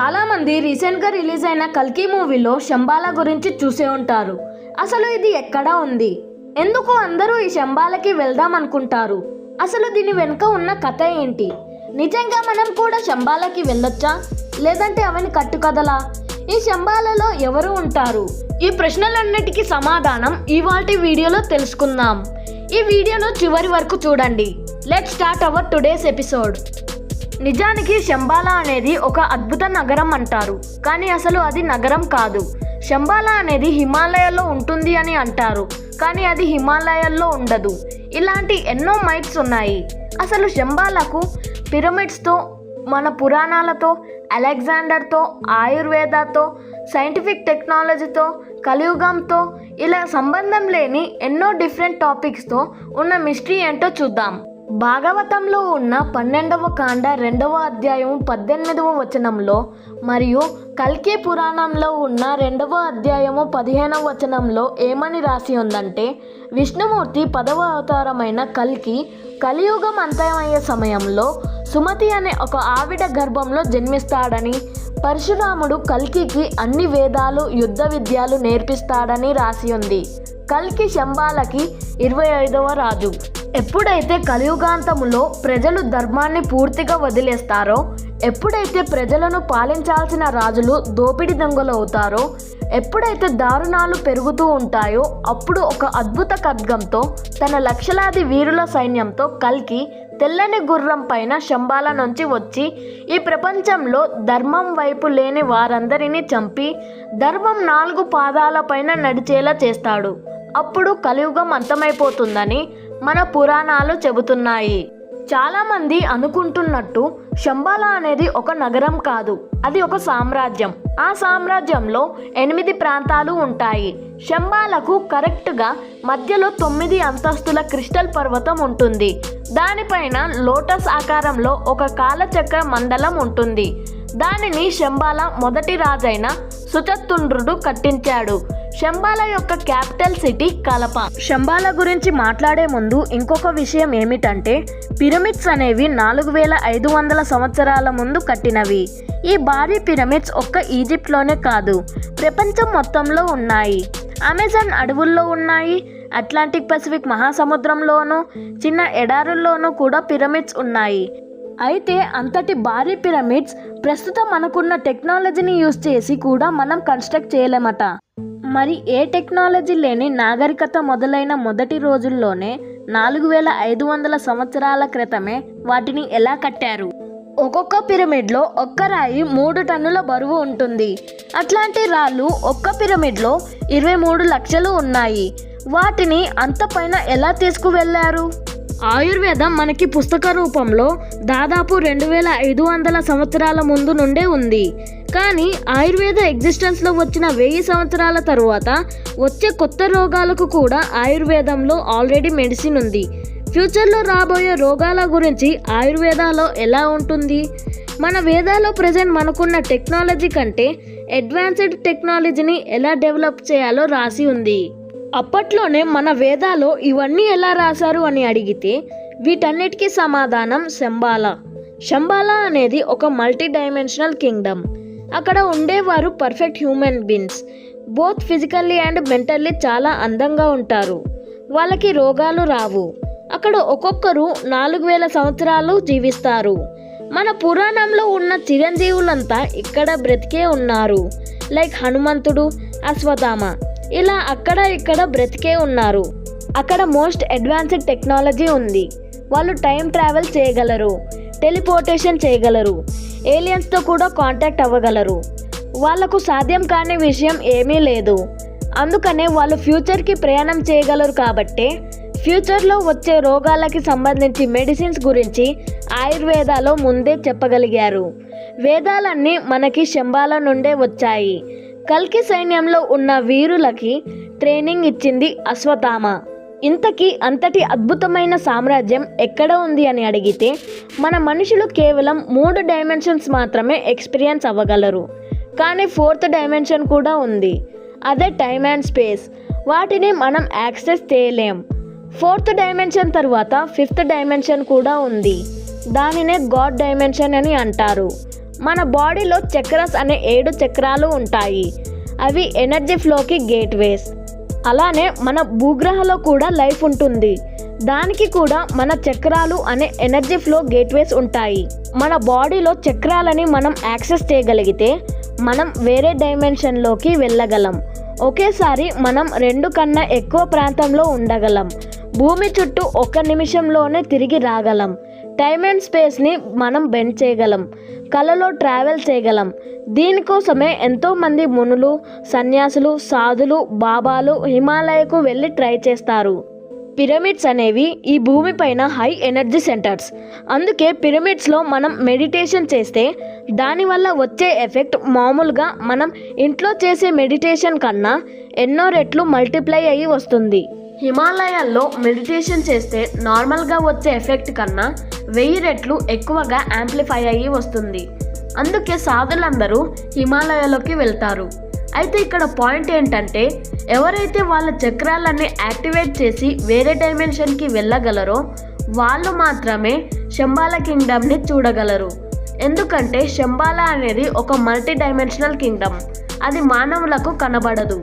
చాలామంది రీసెంట్గా రిలీజ్ అయిన కల్కి మూవీలో శంబాల గురించి చూసే ఉంటారు. అసలు ఇది ఎక్కడ ఉంది? ఎందుకు అందరూ ఈ శంబాలకి వెళ్దాం అనుకుంటారు? అసలు దీని వెనుక ఉన్న కథ ఏంటి? నిజంగా మనం కూడా శంబాలకి వెళ్ళొచ్చా? లేదంటే అవని కట్టుకథలా? ఈ శంబాలలో ఎవరు ఉంటారు? ఈ ప్రశ్నలన్నిటికీ సమాధానం ఇవాటి వీడియోలో తెలుసుకుందాం. ఈ వీడియోను చివరి వరకు చూడండి. Let start our today's episode. నిజానికి శంబాలా అనేది ఒక అద్భుత నగరం అంటారు. కానీ అసలు అది నగరం కాదు. శంబాలా అనేది హిమాలయాల్లో ఉంటుంది అని అంటారు. కానీ అది హిమాలయాల్లో ఉండదు. ఇలాంటి ఎన్నో మైట్స్ ఉన్నాయి. అసలు శంబాలకు పిరమిడ్స్తో మన పురాణాలతో అలెగ్జాండర్తో ఆయుర్వేదతో సైంటిఫిక్ టెక్నాలజీతో కలియుగంతో ఇలా సంబంధం లేని ఎన్నో డిఫరెంట్ టాపిక్స్తో ఉన్న మిస్టరీ ఏంటో చూద్దాం. భాగవతంలో ఉన్న పన్నెండవ కాండ రెండవ అధ్యాయం పద్దెనిమిదవ వచనంలో మరియు కల్కి పురాణంలో ఉన్న రెండవ అధ్యాయము పదిహేనవ వచనంలో ఏమని రాసి ఉందంటే విష్ణుమూర్తి పదవ అవతారమైన కల్కి కలియుగం అంతమయ్యే సమయంలో సుమతి అనే ఒక ఆవిడ గర్భంలో జన్మిస్తాడని పరశురాముడు కల్కికి అన్ని వేదాలు యుద్ధ విద్యలు నేర్పిస్తాడని రాసి ఉంది. కల్కి శంబాలకి ఇరవై ఐదవ రాజు. ఎప్పుడైతే కలియుగాంతములో ప్రజలు ధర్మాన్ని పూర్తిగా వదిలేస్తారో ఎప్పుడైతే ప్రజలను పాలించాల్సిన రాజులు దోపిడి దొంగలు అవుతారో ఎప్పుడైతే దారుణాలు పెరుగుతూ ఉంటాయో అప్పుడు ఒక అద్భుత ఖడ్గంతో తన లక్షలాది వీరుల సైన్యంతో కల్కి తెల్లని గుర్రం పైన శంబాల నుంచి వచ్చి ఈ ప్రపంచంలో ధర్మం వైపు లేని వారందరినీ చంపి ధర్మం నాలుగు పాదాల పైన నడిచేలా చేస్తాడు. అప్పుడు కలియుగం అంతమైపోతుందని మన పురాణాలు చెబుతున్నాయి. చాలామంది అనుకుంటున్నట్టు శంబాల అనేది ఒక నగరం కాదు అది ఒక సామ్రాజ్యం. ఆ సామ్రాజ్యంలో ఎనిమిది ప్రాంతాలు ఉంటాయి. శంబాలకు కరెక్ట్గా మధ్యలో తొమ్మిది అంతస్తుల క్రిస్టల్ పర్వతం ఉంటుంది. దానిపైన లోటస్ ఆకారంలో ఒక కాలచక్ర మండలం ఉంటుంది. దానిని శంబాల మొదటి రాజైన సుచత్తుండ్రుడు కట్టించాడు. శంబాల యొక్క క్యాపిటల్ సిటీ కలప. శంబాల గురించి మాట్లాడే ముందు ఇంకొక విషయం ఏమిటంటే పిరమిడ్స్ అనేవి నాలుగు వేల ఐదు వందల సంవత్సరాల ముందు కట్టినవి. ఈ భారీ పిరమిడ్స్ ఒక్క ఈజిప్ట్లోనే కాదు ప్రపంచం మొత్తంలో ఉన్నాయి. అమెజాన్ అడవుల్లో ఉన్నాయి అట్లాంటిక్ పసిఫిక్ మహాసముద్రంలోనూ చిన్న ఎడారుల్లోనూ కూడా పిరమిడ్స్ ఉన్నాయి. అయితే అంతటి భారీ పిరమిడ్స్ ప్రస్తుతం మనకున్న టెక్నాలజీని యూజ్ చేసి కూడా మనం కన్స్ట్రక్ట్ చేయలేమట. మరి ఏ టెక్నాలజీ లేని నాగరికత మొదలైన మొదటి రోజుల్లోనే నాలుగు వేల ఐదు వందల సంవత్సరాల క్రితమే వాటిని ఎలా కట్టారు? ఒక్కొక్క పిరమిడ్లో ఒక్క రాయి మూడు టన్నుల బరువు ఉంటుంది. అట్లాంటి రాళ్ళు ఒక్క పిరమిడ్లో ఇరవై మూడు లక్షలు ఉన్నాయి. వాటిని అంత పైన ఎలా తీసుకువెళ్ళారు ఆయుర్వేదం మనకి పుస్తక రూపంలో దాదాపు రెండు వేల ఐదు వందల సంవత్సరాల ముందు నుండే ఉంది. కానీ ఆయుర్వేద ఎగ్జిస్టెన్స్లో వచ్చిన వెయ్యి సంవత్సరాల తరువాత వచ్చే కొత్త రోగాలకు కూడా ఆయుర్వేదంలో ఆల్రెడీ మెడిసిన్ ఉంది. ఫ్యూచర్లో రాబోయే రోగాల గురించి ఆయుర్వేదాలో ఎలా ఉంటుంది? మన వేదాలో ప్రజెంట్ మనకున్న టెక్నాలజీ కంటే అడ్వాన్స్డ్ టెక్నాలజీని ఎలా డెవలప్ చేయాలో రాసి ఉంది. అప్పట్లోనే మన వేదాలో ఇవన్నీ ఎలా రాశారు అని అడిగితే వీటన్నిటికీ సమాధానం శంబాల. శంబాల అనేది ఒక మల్టీ డైమెన్షనల్ కింగ్డమ్ అక్కడ ఉండేవారు perfect human beings both physically and mentally చాలా అందంగా ఉంటారు. వాళ్ళకి రోగాలు రావు. అక్కడ ఒక్కొక్కరు నాలుగు వేల సంవత్సరాలు జీవిస్తారు. మన పురాణంలో ఉన్న చిరంజీవులంతా ఇక్కడ బ్రతికే ఉన్నారు. లైక్ హనుమంతుడు అశ్వథామ ఇలా అక్కడ ఇక్కడ బ్రతికే ఉన్నారు. అక్కడ మోస్ట్ అడ్వాన్స్డ్ టెక్నాలజీ ఉంది. వాళ్ళు టైం ట్రావెల్ చేయగలరు. టెలిపోర్టేషన్ చేయగలరు. ఏలియన్స్తో కూడా కాంటాక్ట్ అవ్వగలరు. వాళ్ళకు సాధ్యం కాని విషయం ఏమీ లేదు. అందుకనే వాళ్ళు ఫ్యూచర్కి ప్రయాణం చేయగలరు కాబట్టే ఫ్యూచర్లో వచ్చే రోగాలకి సంబంధించి మెడిసిన్స్ గురించి ఆయుర్వేదాలో ముందే చెప్పగలిగారు. వేదాలన్నీ మనకి శంబాల నుండే వచ్చాయి. కల్కి సైన్యంలో ఉన్న వీరులకి ట్రైనింగ్ ఇచ్చింది అశ్వథామ ఇంతకీ అంతటి అద్భుతమైన సామ్రాజ్యం ఎక్కడ ఉంది అని అడిగితే మన మనుషులు కేవలం మూడు డైమెన్షన్స్ మాత్రమే ఎక్స్పీరియన్స్ అవ్వగలరు. కానీ ఫోర్త్ డైమెన్షన్ కూడా ఉంది. అదే టైమ్ అండ్ స్పేస్. వాటిని మనం యాక్సెస్ చేయలేం. ఫోర్త్ డైమెన్షన్ తర్వాత ఫిఫ్త్ డైమెన్షన్ కూడా ఉంది. దానినే గాడ్ డైమెన్షన్ అని అంటారు. మన బాడీలో చక్రస్ అనే ఏడు చక్రాలు ఉంటాయి. అవి ఎనర్జీ ఫ్లోకి గేట్వేస్. అలానే మన భూగ్రహంలో కూడా లైఫ్ ఉంటుంది. దానికి కూడా మన చక్రాలు అనే ఎనర్జీ ఫ్లో గేట్వేస్ ఉంటాయి. మన బాడీలో చక్రాలని మనం యాక్సెస్ చేయగలిగితే మనం వేరే డైమెన్షన్లోకి వెళ్ళగలం. ఒకేసారి మనం రెండు కన్నా ఎక్కువ ప్రాంతంలో ఉండగలం. భూమి చుట్టూ ఒక్క నిమిషంలోనే తిరిగి రాగలం. టైమ్ అండ్ స్పేస్ని మనం బెండ్ చేయగలం. కలలో ట్రావెల్ చేయగలం. దీనికోసమే ఎంతోమంది మునులు సన్యాసులు సాధులు బాబాలు హిమాలయకు వెళ్ళి ట్రై చేస్తారు. పిరమిడ్స్ అనేవి ఈ భూమిపైన హై ఎనర్జీ సెంటర్స్. అందుకే పిరమిడ్స్లో మనం మెడిటేషన్ చేస్తే దానివల్ల వచ్చే ఎఫెక్ట్ మామూలుగా మనం ఇంట్లో చేసే మెడిటేషన్ కన్నా ఎన్నో రెట్లు మల్టిప్లై అయ్యి వస్తుంది. హిమాలయాల్లో మెడిటేషన్ చేస్తే నార్మల్గా వచ్చే ఎఫెక్ట్ కన్నా వెయ్యి రెట్లు ఎక్కువగా యాంప్లిఫై అయ్యి వస్తుంది. అందుకే సాధులందరూ హిమాలయాలోకి వెళ్తారు. అయితే ఇక్కడ పాయింట్ ఏంటంటే ఎవరైతే వాళ్ళ చక్రాలన్నీ యాక్టివేట్ చేసి వేరే డైమెన్షన్కి వెళ్ళగలరో వాళ్ళు మాత్రమే శంబాల కింగ్డమ్ని చూడగలరు. ఎందుకంటే శంబాల అనేది ఒక మల్టీ డైమెన్షనల్ కింగ్డమ్. అది మానవులకు కనబడదు.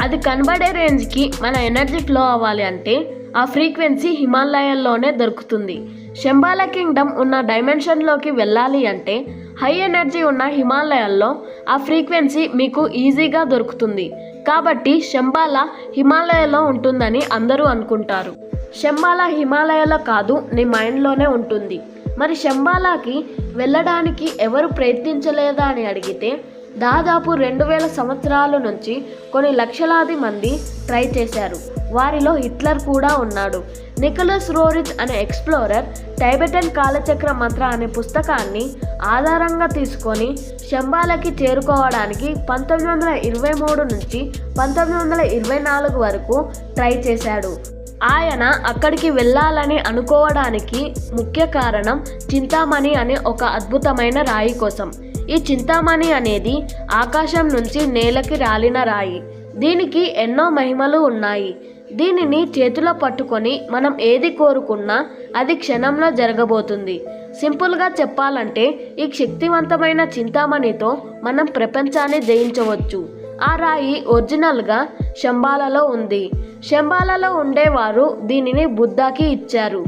అది కనబడే రేంజ్కి మన ఎనర్జీ ఫ్లో అవ్వాలి అంటే ఆ ఫ్రీక్వెన్సీ హిమాలయాల్లోనే దొరుకుతుంది. శంబాల కింగ్డమ్ ఉన్న డైమెన్షన్లోకి వెళ్ళాలి అంటే హై ఎనర్జీ ఉన్న హిమాలయాల్లో ఆ ఫ్రీక్వెన్సీ మీకు ఈజీగా దొరుకుతుంది. కాబట్టి శంబాల హిమాలయలో ఉంటుందని అందరూ అనుకుంటారు. శంబాల హిమాలయాలో కాదు నీ మైండ్లోనే ఉంటుంది. మరి శంబాలాకి వెళ్ళడానికి ఎవరు ప్రయత్నించలేదా అని అడిగితే దాదాపు రెండు వేల సంవత్సరాల నుంచి కొన్ని లక్షలాది మంది ట్రై చేశారు. వారిలో హిట్లర్ కూడా ఉన్నాడు. నికోలస్ రోరిచ్ అనే ఎక్స్ప్లోరర్ టైబెటన్ కాలచక్ర మంత్ర అనే పుస్తకాన్ని ఆధారంగా తీసుకొని శంబాలకి చేరుకోవడానికి పంతొమ్మిది వందల ఇరవై మూడు నుంచి పంతొమ్మిది వందల ఇరవై నాలుగు వరకు ట్రై చేశాడు. ఆయన అక్కడికి వెళ్ళాలని అనుకోవడానికి ముఖ్య కారణం చింతామణి అనే ఒక అద్భుతమైన రాయి కోసం. ఈ చింతామణి అనేది ఆకాశం నుంచి నేలకి రాలిన రాయి. దీనికి ఎన్నో మహిమలు ఉన్నాయి. దీనిని చేతిలో పట్టుకొని మనం ఏది కోరుకున్నా అది క్షణంలో జరగబోతుంది. సింపుల్గా చెప్పాలంటే ఈ శక్తివంతమైన చింతామణితో మనం ప్రపంచాన్ని జయించవచ్చు. ఆ రాయి ఒరిజినల్గా శంబాలలో ఉంది. శంబాలలో ఉండేవారు దీనిని బుద్ధాకి ఇచ్చారు.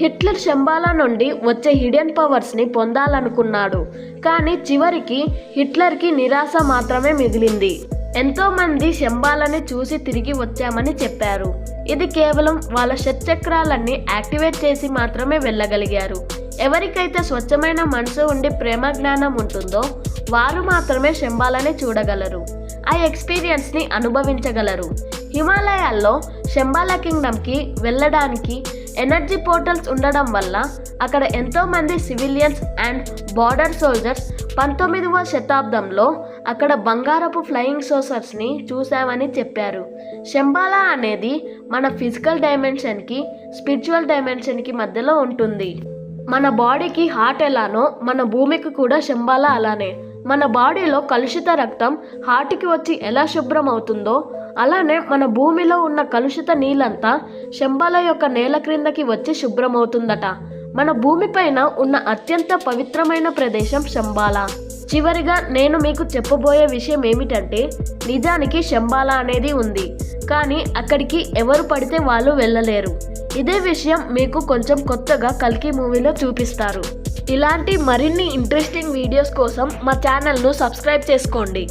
హిట్లర్ శంబాల నుండి వచ్చే హిడెన్ పవర్స్ని పొందాలనుకున్నాడు. కానీ చివరికి హిట్లర్కి నిరాశ మాత్రమే మిగిలింది. ఎంతో మంది శంబాలని చూసి తిరిగి వచ్చామని చెప్పారు. ఇది కేవలం వాళ్ళ షట్చక్రాలన్నీ యాక్టివేట్ చేసి మాత్రమే వెళ్ళగలిగారు. ఎవరికైతే స్వచ్ఛమైన మనసు ఉండి ప్రేమ జ్ఞానం ఉంటుందో వారు మాత్రమే శంబాలని చూడగలరు. ఆ ఎక్స్పీరియన్స్ని అనుభవించగలరు. హిమాలయాల్లో శంబాల కింగ్డమ్కి వెళ్ళడానికి ఎనర్జీ పోర్టల్స్ ఉండడం వల్ల అక్కడ ఎంతోమంది సివిలియన్స్ అండ్ బార్డర్ సోల్జర్స్ పంతొమ్మిదవ శతాబ్దంలో అక్కడ బంగారపు ఫ్లయింగ్ సోసర్స్ని చూశామని చెప్పారు. శంబాలా అనేది మన ఫిజికల్ డైమెన్షన్కి స్పిరిచువల్ డైమెన్షన్కి మధ్యలో ఉంటుంది. మన బాడీకి హార్ట్ ఎలానో మన భూమికి కూడా శంబాలా అలానే. మన బాడీలో కలుషిత రక్తం హార్ట్కి వచ్చి ఎలా శుభ్రం అవుతుందో అలానే మన భూమిలో ఉన్న కలుషిత నీళ్ళంతా శంబాల యొక్క నేల క్రిందకి వచ్చి శుభ్రమవుతుందట. మన భూమిపైన ఉన్న అత్యంత పవిత్రమైన ప్రదేశం శంబాల. చివరిగా నేను మీకు చెప్పబోయే విషయం ఏమిటంటే నిజానికి శంబాల అనేది ఉంది కానీ అక్కడికి ఎవరు పడితే వాళ్ళు వెళ్ళలేరు. ఇదే విషయం మీకు కొంచెం కొత్తగా కల్కి మూవీలో చూపిస్తారు. ఇలాంటి మరిన్ని ఇంట్రెస్టింగ్ వీడియోస్ కోసం మా ఛానల్ను సబ్స్క్రైబ్ చేసుకోండి.